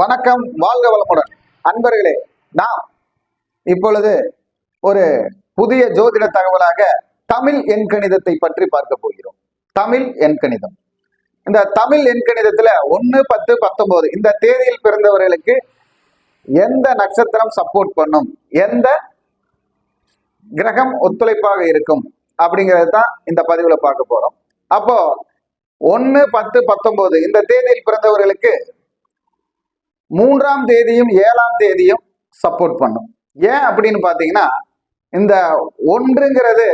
வணக்கம் வாழ்க வளமுடன். அன்பர்களே நாம் இப்பொழுது ஒரு புதிய ஜோதிட தகவலாக தமிழ் எண்கணிதத்தை பற்றி பார்க்க போகிறோம். தமிழ் எண்கணிதம். இந்த தமிழ் எண்கணிதத்துல ஒன்னு பத்து பத்தொன்பது இந்த தேதியில் பிறந்தவர்களுக்கு எந்த நட்சத்திரம் சப்போர்ட் பண்ணும்? எந்த கிரகம் ஒத்துழைப்பாக இருக்கும்? அப்படிங்கிறது தான் இந்த பதிவுல பார்க்க போறோம். அப்போ ஒன்னு பத்து பத்தொன்பது இந்த தேதியில் பிறந்தவர்களுக்கு மூன்றாம் தேதியும் ஏழாம் தேதியும் சப்போர்ட் பண்ணும். ஏன் அப்படின்னு பார்த்தீங்கன்னா இந்த ஒன்றுங்கிறது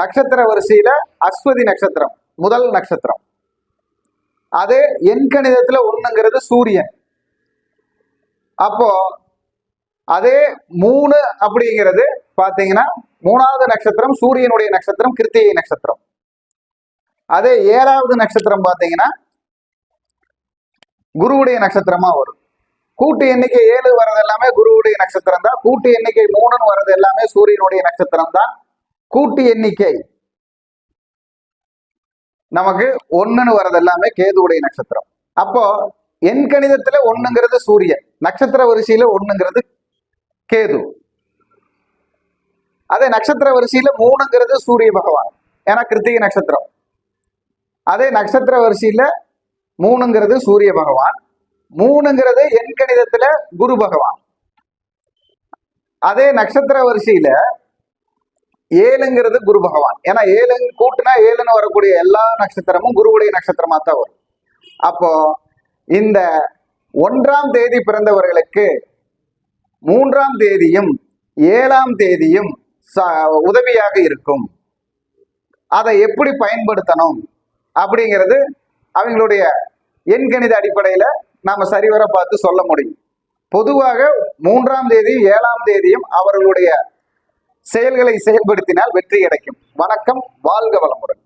நட்சத்திர வரிசையில அஸ்வதி நட்சத்திரம் முதல் நட்சத்திரம். அது என் கணிதத்துல ஒண்ணுங்கிறது சூரியன். அப்போ அதே மூணு அப்படிங்கிறது பார்த்தீங்கன்னா மூணாவது நட்சத்திரம் சூரியனுடைய நட்சத்திரம் கிருத்திகை நட்சத்திரம். அதே ஏழாவது நட்சத்திரம் பார்த்தீங்கன்னா குருவுடைய நட்சத்திரமா வரும். கூட்டு எண்ணிக்கை ஏழு வர்றது எல்லாமே குருவுடைய நட்சத்திரம் தான். கூட்டு எண்ணிக்கை மூணுன்னு வர்றது எல்லாமே சூரியனுடைய நட்சத்திரம் தான். கூட்டு எண்ணிக்கை நமக்கு ஒன்னுன்னு வர்றது எல்லாமே கேதுவுடைய நட்சத்திரம். அப்போ எண் கணிதத்துல ஒண்ணுங்கிறது சூரியன் நட்சத்திர வரிசையில ஒண்ணுங்கிறது கேது. அதே நட்சத்திர வரிசையில மூணுங்கிறது சூரிய பகவான் ஏன்னா கிருத்திகை நட்சத்திரம். அதே நட்சத்திர வரிசையில மூணுங்கிறது சூரிய பகவான் மூணுங்கிறது எண் கணிதத்துல குரு பகவான். அதே நட்சத்திர வரிசையில ஏழுங்கிறது குரு பகவான். ஏன்னா ஏழு கூட்டுனா ஏழுன்னு வரக்கூடிய எல்லா நட்சத்திரமும் குருவுடைய நட்சத்திரமா தான் வரும். அப்போ இந்த ஒன்றாம் தேதி பிறந்தவர்களுக்கு மூன்றாம் தேதியும் ஏழாம் தேதியும் ச- உதவியாக இருக்கும். அதை எப்படி பயன்படுத்தணும் அப்படிங்கிறது அவங்களுடைய எண்கணித அடிப்படையில நாம சரிவர பார்த்து சொல்ல முடியும். பொதுவாக மூன்றாம் தேதியும் ஏழாம் தேதியும் அவர்களுடைய செயல்களை செயல்படுத்தினால் வெற்றி கிடைக்கும். வணக்கம் வாழ்க வளமுடன்.